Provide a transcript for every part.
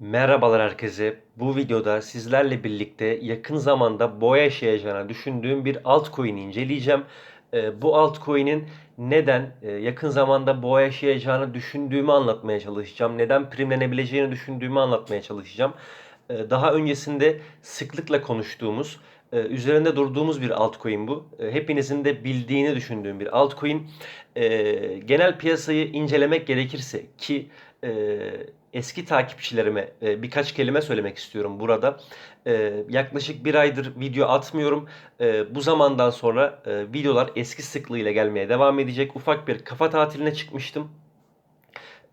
Merhabalar herkese. Bu videoda sizlerle birlikte yakın zamanda boğa yaşayacağını düşündüğüm bir altcoin inceleyeceğim. Ee, bu altcoin'in neden e, yakın zamanda boğa yaşayacağını düşündüğümü anlatmaya çalışacağım. Neden primlenebileceğini düşündüğümü anlatmaya çalışacağım. Ee, daha öncesinde sıklıkla konuştuğumuz, e, üzerinde durduğumuz bir altcoin bu. E, hepinizin de bildiğini düşündüğüm bir altcoin. Genel piyasayı incelemek gerekirse ki eski takipçilerime e, birkaç kelime söylemek istiyorum burada. E, yaklaşık bir aydır video atmıyorum. E, bu zamandan sonra e, videolar eski sıklığıyla gelmeye devam edecek. Ufak bir kafa tatiline çıkmıştım.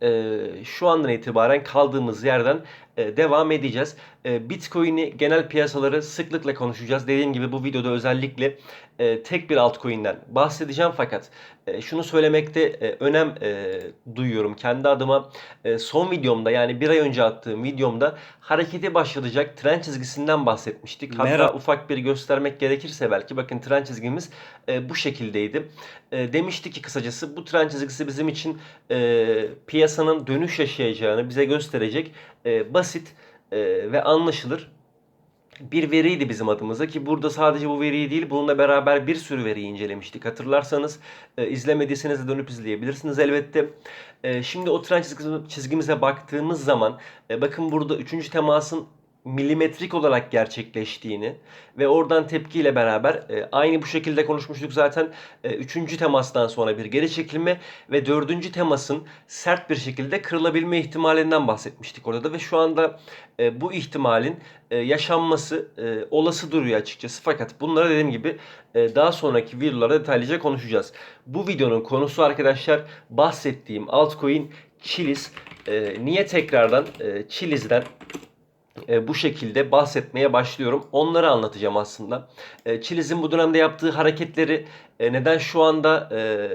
E, şu andan itibaren kaldığımız yerden e, devam edeceğiz. E, Bitcoin'i genel piyasaları sıklıkla konuşacağız. Dediğim gibi bu videoda özellikle e, tek bir altcoin'den bahsedeceğim fakat e, şunu söylemekte e, önem e, duyuyorum kendi adıma. E, son videomda yani bir ay önce attığım videomda hareketi başlatacak tren çizgisinden bahsetmiştik. Hatta Merhaba. ufak bir göstermek gerekirse belki bakın tren çizgimiz e, bu şekildeydi. E, demiştik ki kısacası bu tren çizgisi bizim için e, piyasanın dönüş yaşayacağını bize gösterecek e, basit e, ve anlaşılır bir veriydi bizim adımıza ki burada sadece bu veriyi değil bununla beraber bir sürü veriyi incelemiştik. Hatırlarsanız e, izlemediyseniz de dönüp izleyebilirsiniz elbette. E, şimdi o tren çizgimize, baktığımız zaman e, bakın burada üçüncü temasın milimetrik olarak gerçekleştiğini ve oradan tepkiyle beraber e, aynı bu şekilde konuşmuştuk zaten. E, üçüncü temastan sonra bir geri çekilme ve dördüncü temasın sert bir şekilde kırılabilme ihtimalinden bahsetmiştik orada da ve şu anda e, bu ihtimalin e, yaşanması e, olası duruyor açıkçası. Fakat bunları dediğim gibi e, daha sonraki videolarda detaylıca konuşacağız. Bu videonun konusu arkadaşlar bahsettiğim altcoin Chiliz. E, niye tekrardan e, Chiliz'den bu şekilde bahsetmeye başlıyorum. Onları anlatacağım aslında. E, Chiliz'in bu dönemde yaptığı hareketleri e, neden şu anda e,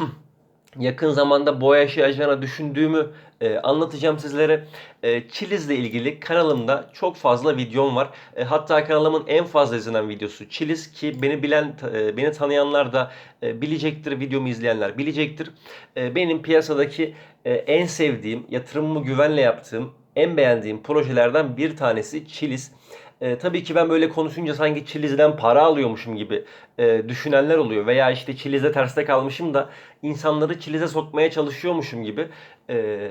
yakın zamanda boğa yaşayacağını düşündüğümü e, anlatacağım sizlere. E, Chiliz'le ilgili kanalımda çok fazla videom var. E, hatta kanalımın en fazla izlenen videosu Chiliz ki beni bilen, e, beni tanıyanlar da e, bilecektir, videomu izleyenler bilecektir. E, benim piyasadaki e, en sevdiğim, yatırımımı güvenle yaptığım, en beğendiğim projelerden bir tanesi Chiliz. E, tabii ki ben böyle konuşunca sanki Chiliz'den para alıyormuşum gibi e, düşünenler oluyor. Veya işte Chiliz'de terste kalmışım da insanları Chiliz'e sokmaya çalışıyormuşum gibi e,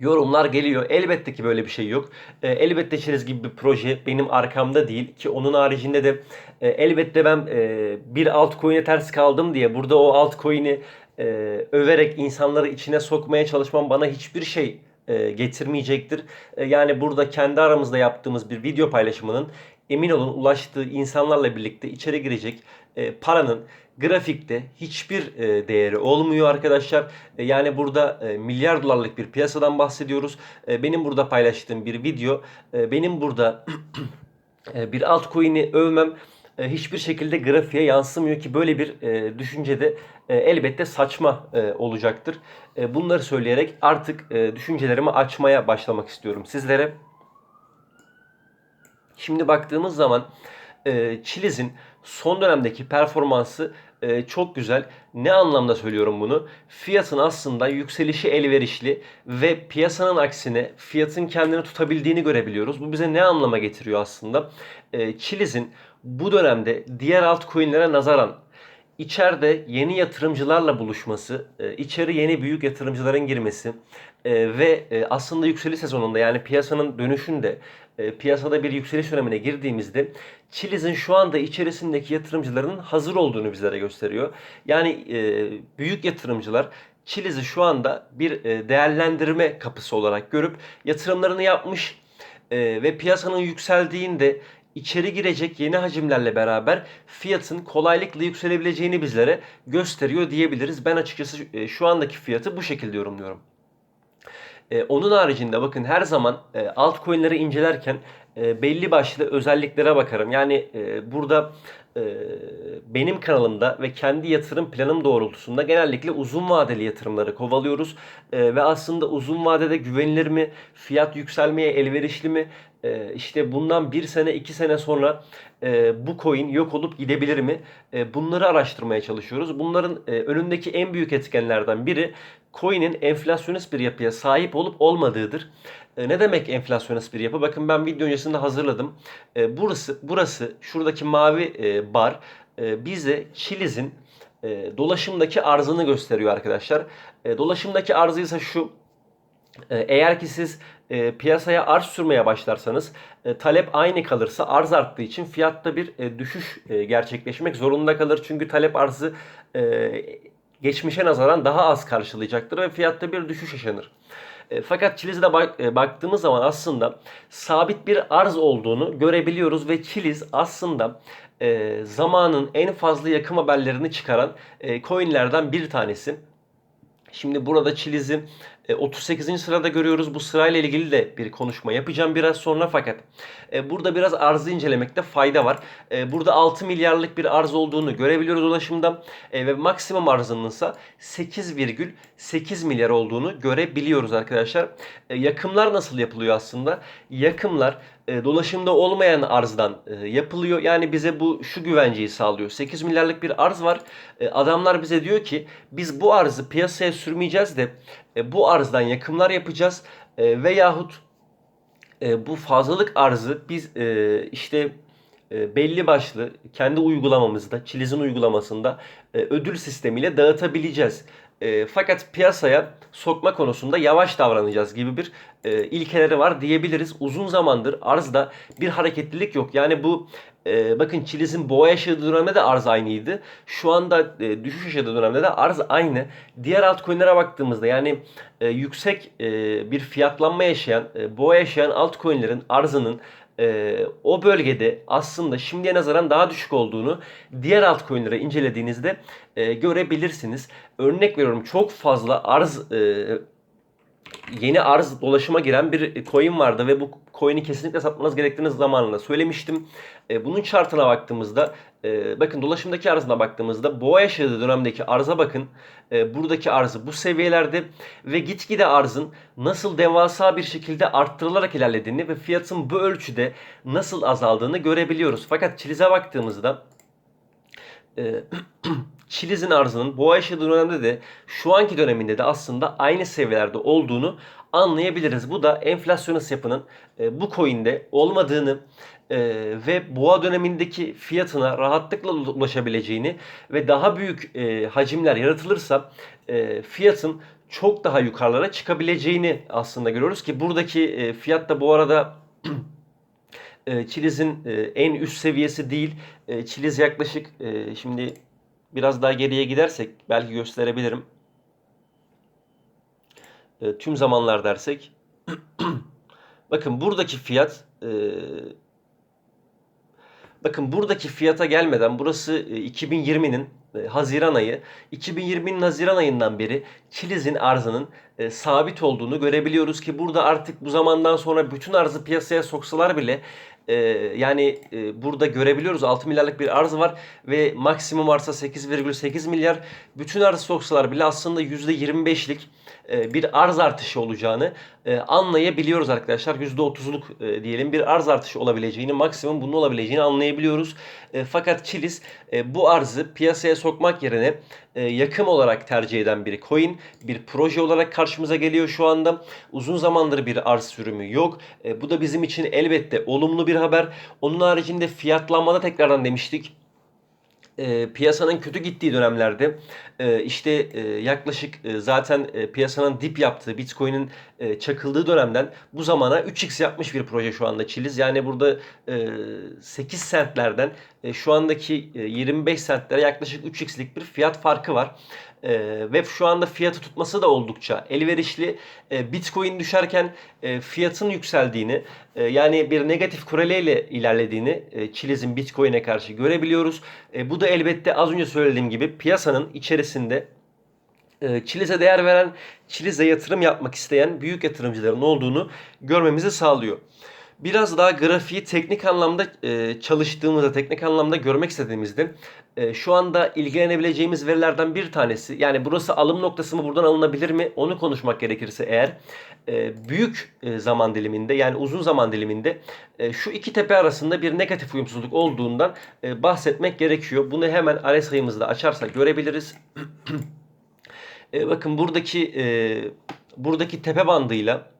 yorumlar geliyor. Elbette ki böyle bir şey yok. E, elbette Chiliz gibi bir proje benim arkamda değil ki onun haricinde de e, elbette ben e, bir altcoin'e ters kaldım diye burada o altcoin'i e, överek insanları içine sokmaya çalışmam bana hiçbir şey e, getirmeyecektir. E, yani burada kendi aramızda yaptığımız bir video paylaşımının emin olun ulaştığı insanlarla birlikte içeri girecek e, paranın grafikte hiçbir değeri olmuyor arkadaşlar. Yani burada milyar dolarlık bir piyasadan bahsediyoruz. Benim burada paylaştığım bir video, benim burada e, bir altcoin'i övmem e, hiçbir şekilde grafiğe yansımıyor ki böyle bir e, düşüncede e, elbette saçma e, olacaktır. E, bunları söyleyerek artık e, düşüncelerimi açmaya başlamak istiyorum sizlere. Şimdi baktığımız zaman e, Chiliz'in son dönemdeki performansı e, çok güzel. Ne anlamda söylüyorum bunu? Fiyatın aslında yükselişi elverişli ve piyasanın aksine fiyatın kendini tutabildiğini görebiliyoruz. Bu bize ne anlama getiriyor aslında? E, Chiliz'in bu dönemde diğer altcoin'lere nazaran içeride yeni yatırımcılarla buluşması, e, içeri yeni büyük yatırımcıların girmesi e, ve e, aslında yükseliş sezonunda yani piyasanın dönüşünde piyasada bir yükseliş dönemine girdiğimizde Chiliz'in şu anda içerisindeki yatırımcıların hazır olduğunu bizlere gösteriyor. Yani büyük yatırımcılar Chiliz'i şu anda bir değerlendirme kapısı olarak görüp yatırımlarını yapmış ve piyasanın yükseldiğinde içeri girecek yeni hacimlerle beraber fiyatın kolaylıkla yükselebileceğini bizlere gösteriyor diyebiliriz. Ben açıkçası e, şu andaki fiyatı bu şekilde yorumluyorum. E, onun haricinde bakın her zaman e, altcoin'leri incelerken e, belli başlı özelliklere bakarım. Yani e, burada e, benim kanalımda ve kendi yatırım planım doğrultusunda genellikle uzun vadeli yatırımları kovalıyoruz. E, ve aslında uzun vadede güvenilir mi? Fiyat yükselmeye elverişli mi? E, işte bundan bir sene iki sene sonra e, bu coin yok olup gidebilir mi? E, bunları araştırmaya çalışıyoruz. Bunların e, önündeki en büyük etkenlerden biri coin'in enflasyonist bir yapıya sahip olup olmadığıdır. E, ne demek enflasyonist bir yapı? Bakın ben video öncesinde hazırladım. E, burası burası şuradaki mavi e, bar bize Chili's'in e, dolaşımdaki arzını gösteriyor arkadaşlar. E, dolaşımdaki arzı şu. Eğer ki siz e, piyasaya arz sürmeye başlarsanız e, talep aynı kalırsa arz arttığı için fiyatta bir e, düşüş e, gerçekleşmek zorunda kalır. Çünkü talep arzı e, geçmişe nazaran daha az karşılayacaktır ve fiyatta bir düşüş yaşanır. E, fakat Chiliz'de bak, e, baktığımız zaman aslında sabit bir arz olduğunu görebiliyoruz ve Chiliz aslında e, zamanın en fazla yakım haberlerini çıkaran e, coinlerden bir tanesi. Şimdi burada Chiliz'i e, 38. sırada görüyoruz. Bu sırayla ilgili de bir konuşma yapacağım biraz sonra fakat e, burada biraz arzı incelemekte fayda var. E, burada 6 milyarlık bir arz olduğunu görebiliyoruz ulaşımda e, ve maksimum arzının ise 8,8 milyar olduğunu görebiliyoruz arkadaşlar. E, yakımlar nasıl yapılıyor aslında? Yakımlar e, dolaşımda olmayan arzdan e, yapılıyor. Yani bize bu şu güvenceyi sağlıyor. 8 milyarlık bir arz var. E, adamlar bize diyor ki biz bu arzı piyasaya sürmeyeceğiz de e, bu arzdan yakımlar yapacağız e, veyahut e, bu fazlalık arzı biz e, işte e, belli başlı kendi uygulamamızda, Çiliz'in uygulamasında e, ödül sistemiyle dağıtabileceğiz. E, fakat piyasaya sokma konusunda yavaş davranacağız gibi bir e, ilkeleri var diyebiliriz. Uzun zamandır arzda bir hareketlilik yok. Yani bu e, bakın Çiliz'in boğa yaşadığı dönemde de arz aynıydı. Şu anda e, düşüş yaşadığı dönemde de arz aynı. Diğer altcoin'lere baktığımızda yani e, yüksek e, bir fiyatlanma yaşayan, e, boğa yaşayan altcoin'lerin arzının e, o bölgede aslında şimdiye nazaran daha düşük olduğunu diğer altcoin'lere incelediğinizde e, görebilirsiniz. Örnek veriyorum çok fazla arz e, yeni arz dolaşıma giren bir coin vardı ve bu coin'i kesinlikle satmanız gerektiğini zamanında söylemiştim. E, bunun chartına baktığımızda e, bakın dolaşımdaki arzına baktığımızda boğa yaşadığı dönemdeki arza bakın. E, buradaki arzı bu seviyelerde ve gitgide arzın nasıl devasa bir şekilde arttırılarak ilerlediğini ve fiyatın bu ölçüde nasıl azaldığını görebiliyoruz. Fakat Çiliz'e baktığımızda e, Çiliz'in arzının boğa yaşadığı dönemde de şu anki döneminde de aslında aynı seviyelerde olduğunu anlayabiliriz. Bu da enflasyonist yapının e, bu coin'de olmadığını e, ve boğa dönemindeki fiyatına rahatlıkla ulaşabileceğini ve daha büyük e, hacimler yaratılırsa e, fiyatın çok daha yukarılara çıkabileceğini aslında görüyoruz ki buradaki e, fiyat da bu arada e, Çiliz'in e, en üst seviyesi değil. E, Çiliz yaklaşık e, şimdi biraz daha geriye gidersek belki gösterebilirim. E, tüm zamanlar dersek. bakın buradaki fiyat bakın buradaki fiyata gelmeden burası e, 2020'nin e, Haziran ayı. 2020'nin Haziran ayından beri Çiliz'in arzının e, sabit olduğunu görebiliyoruz ki burada artık bu zamandan sonra bütün arzı piyasaya soksalar bile e, yani e, burada görebiliyoruz 6 milyarlık bir arz var ve maksimum arsa 8,8 milyar. Bütün arz soksalar bile aslında %25'lik e, bir arz artışı olacağını e, anlayabiliyoruz arkadaşlar. %30'luk e, diyelim bir arz artışı olabileceğini, maksimum bunun olabileceğini anlayabiliyoruz. Fakat Chiliz bu arzı piyasaya sokmak yerine yakım olarak tercih eden bir coin, bir proje olarak karşımıza geliyor şu anda. Uzun zamandır bir arz sürümü yok. Bu da bizim için elbette olumlu bir haber. Onun haricinde fiyatlanmada tekrardan demiştik e, piyasanın kötü gittiği dönemlerde e, işte e, yaklaşık e, zaten e, piyasanın dip yaptığı Bitcoin'in e, çakıldığı dönemden bu zamana 3x yapmış bir proje şu anda Chiliz. Yani burada e, 8 centlerden e, şu andaki e, 25 centlere yaklaşık 3x'lik bir fiyat farkı var. E, ve şu anda fiyatı tutması da oldukça elverişli. E, Bitcoin düşerken e, fiyatın yükseldiğini e, yani bir negatif koreleyle ilerlediğini e, Chiliz'in Bitcoin'e karşı görebiliyoruz. E, bu da elbette az önce söylediğim gibi piyasanın içerisinde e, Chiliz'e değer veren, Chiliz'e yatırım yapmak isteyen büyük yatırımcıların olduğunu görmemizi sağlıyor biraz daha grafiği teknik anlamda e, çalıştığımızda, teknik anlamda görmek istediğimizde e, şu anda ilgilenebileceğimiz verilerden bir tanesi. Yani burası alım noktası mı buradan alınabilir mi? Onu konuşmak gerekirse eğer e, büyük e, zaman diliminde yani uzun zaman diliminde e, şu iki tepe arasında bir negatif uyumsuzluk olduğundan e, bahsetmek gerekiyor. Bunu hemen RSI'mızda açarsak görebiliriz. E, bakın buradaki e, buradaki tepe bandıyla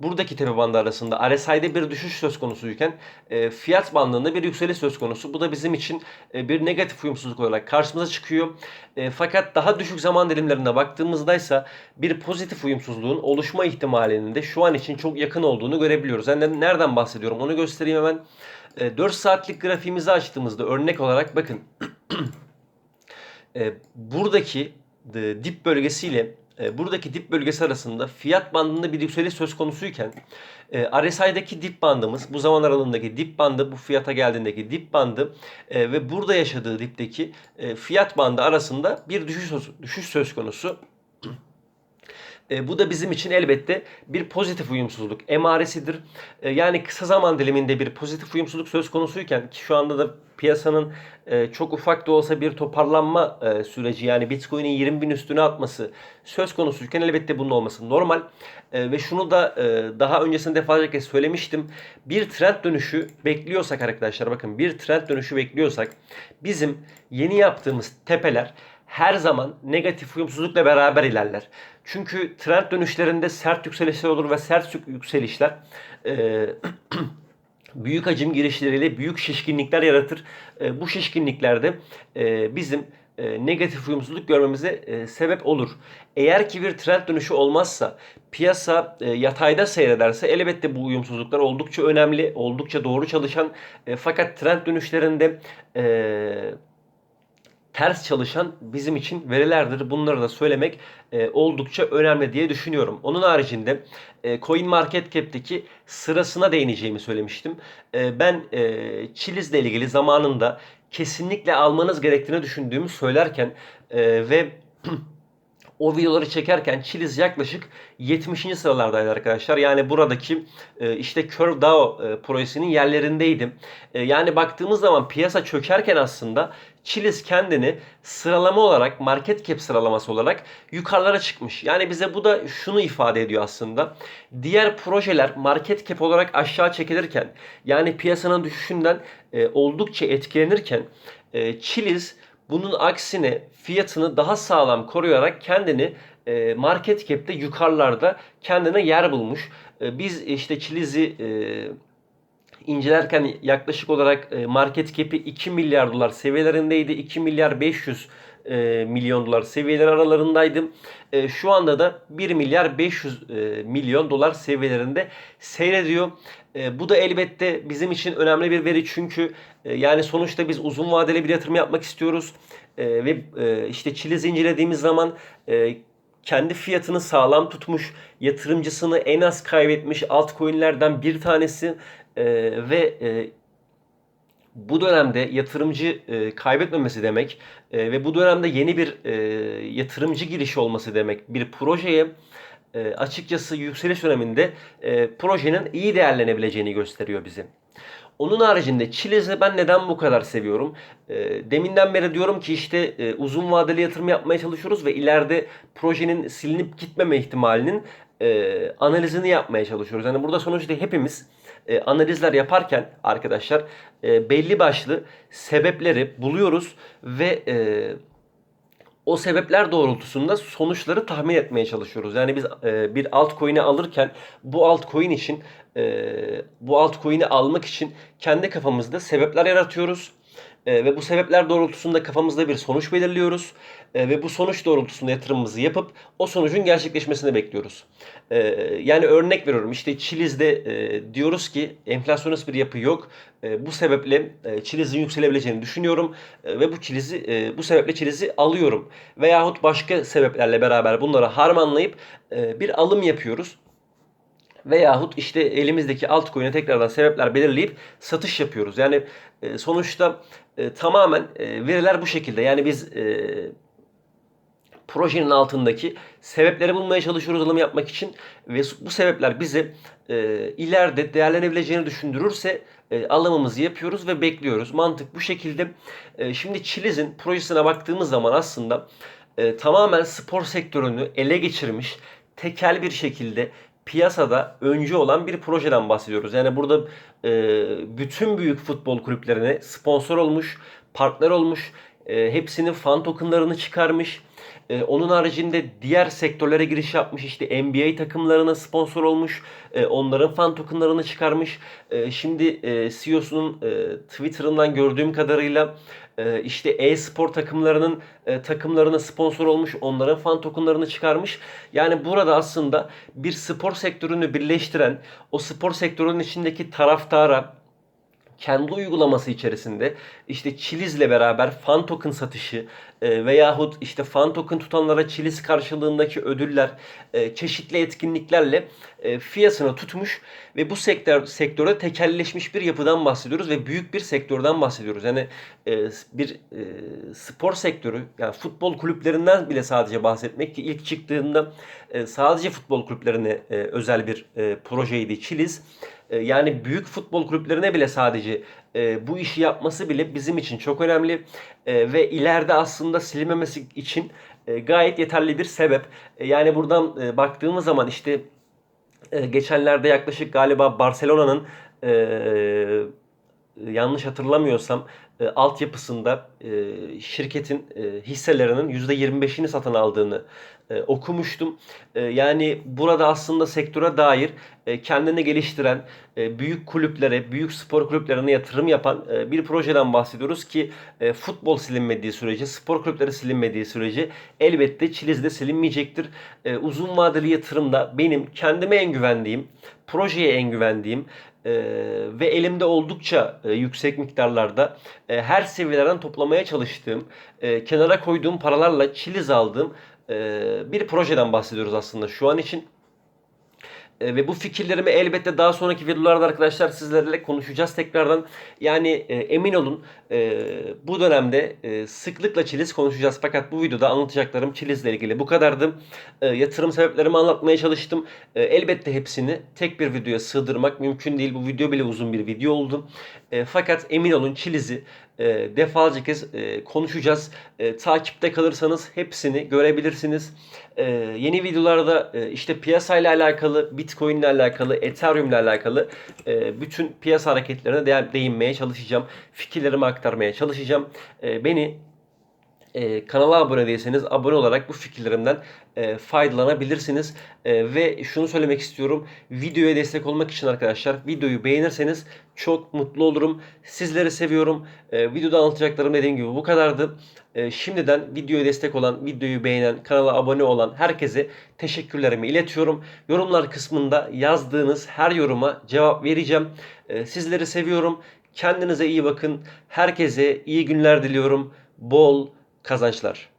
buradaki tepe bandı arasında RSI'de bir düşüş söz konusuyken e, fiyat bandında bir yükseliş söz konusu. Bu da bizim için e, bir negatif uyumsuzluk olarak karşımıza çıkıyor. E, fakat daha düşük zaman dilimlerine baktığımızda ise bir pozitif uyumsuzluğun oluşma ihtimalinin de şu an için çok yakın olduğunu görebiliyoruz. Yani nereden bahsediyorum onu göstereyim hemen. E, 4 saatlik grafiğimizi açtığımızda örnek olarak bakın e, buradaki e, dip bölgesiyle buradaki dip bölgesi arasında fiyat bandında bir yükseliş söz konusuyken e, RSI'deki dip bandımız bu zaman aralığındaki dip bandı bu fiyata geldiğindeki dip bandı e, ve burada yaşadığı dipteki e, fiyat bandı arasında bir düşüş söz, düşüş söz konusu. E, bu da bizim için elbette bir pozitif uyumsuzluk emaresidir. E, yani kısa zaman diliminde bir pozitif uyumsuzluk söz konusuyken ki şu anda da piyasanın e, çok ufak da olsa bir toparlanma e, süreci yani Bitcoin'in 20 bin üstüne atması söz konusuyken elbette bunun olması normal. E, ve şunu da e, daha öncesinde defalarca kez söylemiştim. Bir trend dönüşü bekliyorsak arkadaşlar bakın bir trend dönüşü bekliyorsak bizim yeni yaptığımız tepeler her zaman negatif uyumsuzlukla beraber ilerler. Çünkü trend dönüşlerinde sert yükselişler olur ve sert yükselişler e, büyük hacim girişleriyle büyük şişkinlikler yaratır. E, bu şişkinliklerde e, bizim e, negatif uyumsuzluk görmemize e, sebep olur. Eğer ki bir trend dönüşü olmazsa, piyasa e, yatayda seyrederse elbette bu uyumsuzluklar oldukça önemli, oldukça doğru çalışan e, fakat trend dönüşlerinde e, ters çalışan bizim için verilerdir. Bunları da söylemek e, oldukça önemli diye düşünüyorum. Onun haricinde e, Coin Market Cap'teki sırasına değineceğimi söylemiştim. E, ben e, Chiliz ile ilgili zamanında kesinlikle almanız gerektiğini düşündüğümü söylerken e, ve o videoları çekerken Chiliz yaklaşık 70. sıralardaydı arkadaşlar. Yani buradaki e, işte Curve DAO e, projesinin yerlerindeydim. E, yani baktığımız zaman piyasa çökerken aslında Chiliz kendini sıralama olarak, market cap sıralaması olarak yukarılara çıkmış. Yani bize bu da şunu ifade ediyor aslında. Diğer projeler market cap olarak aşağı çekilirken, yani piyasanın düşüşünden e, oldukça etkilenirken, e, Chiliz bunun aksine fiyatını daha sağlam koruyarak kendini e, market cap'te yukarılarda kendine yer bulmuş. E, biz işte Chiliz'i e, incelerken yaklaşık olarak e, market cap'i 2 milyar dolar seviyelerindeydi. 2 milyar 500 e, milyon dolar seviyeler aralarındaydım. E, şu anda da 1 milyar 500 milyon dolar seviyelerinde seyrediyor. Bu da elbette bizim için önemli bir veri çünkü yani sonuçta biz uzun vadeli bir yatırım yapmak istiyoruz. Ve işte Çiliz incelediğimiz zaman kendi fiyatını sağlam tutmuş, yatırımcısını en az kaybetmiş altcoin'lerden bir tanesi e, ve e, bu dönemde yatırımcı e, kaybetmemesi demek e, ve bu dönemde yeni bir e, yatırımcı girişi olması demek. Bir projeye e, açıkçası yükseliş döneminde e, projenin iyi değerlenebileceğini gösteriyor bize. Onun haricinde Chiliz'i ben neden bu kadar seviyorum? E, deminden beri diyorum ki işte e, uzun vadeli yatırım yapmaya çalışıyoruz ve ileride projenin silinip gitmeme ihtimalinin e, analizini yapmaya çalışıyoruz. Yani burada sonuçta hepimiz e, analizler yaparken arkadaşlar e, belli başlı sebepleri buluyoruz ve e, o sebepler doğrultusunda sonuçları tahmin etmeye çalışıyoruz. Yani biz e, bir altcoin'i alırken bu altcoin için e, bu altcoin'i almak için kendi kafamızda sebepler yaratıyoruz e, ve bu sebepler doğrultusunda kafamızda bir sonuç belirliyoruz. E, ve bu sonuç doğrultusunda yatırımımızı yapıp o sonucun gerçekleşmesini bekliyoruz. E, yani örnek veriyorum işte Çiliz'de e, diyoruz ki enflasyonist bir yapı yok. E, bu sebeple e, Çiliz'in yükselebileceğini düşünüyorum e, ve bu Çiliz'i e, bu sebeple Çiliz'i alıyorum. Veyahut başka sebeplerle beraber bunları harmanlayıp e, bir alım yapıyoruz. Veyahut işte elimizdeki altcoin'e tekrardan sebepler belirleyip satış yapıyoruz. Yani e, sonuçta e, tamamen e, veriler bu şekilde. Yani biz e, projenin altındaki sebepleri bulmaya çalışıyoruz alım yapmak için ve bu sebepler bizi e, ileride değerlenebileceğini düşündürürse e, alımımızı yapıyoruz ve bekliyoruz. Mantık bu şekilde. E, şimdi Chiliz'in projesine baktığımız zaman aslında e, tamamen spor sektörünü ele geçirmiş tekel bir şekilde piyasada öncü olan bir projeden bahsediyoruz. Yani burada e, bütün büyük futbol kulüplerine sponsor olmuş, partner olmuş, e, hepsinin fan tokenlarını çıkarmış E, onun haricinde diğer sektörlere giriş yapmış. İşte NBA takımlarına sponsor olmuş. E, onların fan tokenlarını çıkarmış. E, şimdi e, CEO'sunun e, Twitter'ından gördüğüm kadarıyla işte e-spor takımlarının e, takımlarına sponsor olmuş. Onların fan tokenlarını çıkarmış. Yani burada aslında bir spor sektörünü birleştiren, o spor sektörünün içindeki taraftara, kendi uygulaması içerisinde işte Chiliz'le beraber fan token satışı e, veyahut işte fan token tutanlara Chiliz karşılığındaki ödüller, e, çeşitli etkinliklerle e, fiyatını tutmuş ve bu sektör sektörde tekelleşmiş bir yapıdan bahsediyoruz ve büyük bir sektörden bahsediyoruz. Yani e, bir e, spor sektörü yani futbol kulüplerinden bile sadece bahsetmek ki ilk çıktığında e, sadece futbol kulüplerine e, özel bir e, projeydi Chiliz. E, yani büyük futbol kulüplerine bile sadece e, bu işi yapması bile bizim için çok önemli E, ve ileride aslında silinmemesi için e, gayet yeterli bir sebep. E, yani buradan e, baktığımız zaman işte e, geçenlerde yaklaşık galiba Barcelona'nın e, yanlış hatırlamıyorsam e, altyapısında e, şirketin e, hisselerinin %25'ini satın aldığını e, okumuştum. E, yani burada aslında sektöre dair e, kendini geliştiren, e, büyük kulüplere, büyük spor kulüplerine yatırım yapan e, bir projeden bahsediyoruz ki e, futbol silinmediği sürece, spor kulüpleri silinmediği sürece elbette Çiliz de silinmeyecektir. E, uzun vadeli yatırımda benim kendime en güvendiğim, projeye en güvendiğim e, ve elimde oldukça e, yüksek miktarlarda e, her seviyelerden toplamaya çalıştığım, e, kenara koyduğum paralarla Çiliz aldığım e, bir projeden bahsediyoruz aslında şu an için. E, ve bu fikirlerimi elbette daha sonraki videolarda arkadaşlar sizlerle konuşacağız tekrardan. Yani e, emin olun e, bu dönemde e, sıklıkla Çiliz konuşacağız. Fakat bu videoda anlatacaklarım Çiliz'le ilgili bu kadardı. E, yatırım sebeplerimi anlatmaya çalıştım. E, elbette hepsini tek bir videoya sığdırmak mümkün değil. Bu video bile uzun bir video oldu. E, fakat emin olun Çiliz'i e, defalarca kez e, konuşacağız. E, takipte kalırsanız hepsini görebilirsiniz. E, yeni videolarda e, işte piyasayla alakalı, Bitcoin ile alakalı, Ethereum ile alakalı e, bütün piyasa hareketlerine de- değinmeye çalışacağım. Fikirlerimi aktarmaya çalışacağım. E, beni e, kanala abone değilseniz abone olarak bu fikirlerimden e, faydalanabilirsiniz. E, ve şunu söylemek istiyorum. Videoya destek olmak için arkadaşlar videoyu beğenirseniz çok mutlu olurum. Sizleri seviyorum. E, videoda anlatacaklarım dediğim gibi bu kadardı. E, şimdiden videoya destek olan, videoyu beğenen, kanala abone olan herkese teşekkürlerimi iletiyorum. Yorumlar kısmında yazdığınız her yoruma cevap vereceğim. E, sizleri seviyorum. Kendinize iyi bakın. Herkese iyi günler diliyorum. Bol kazançlar.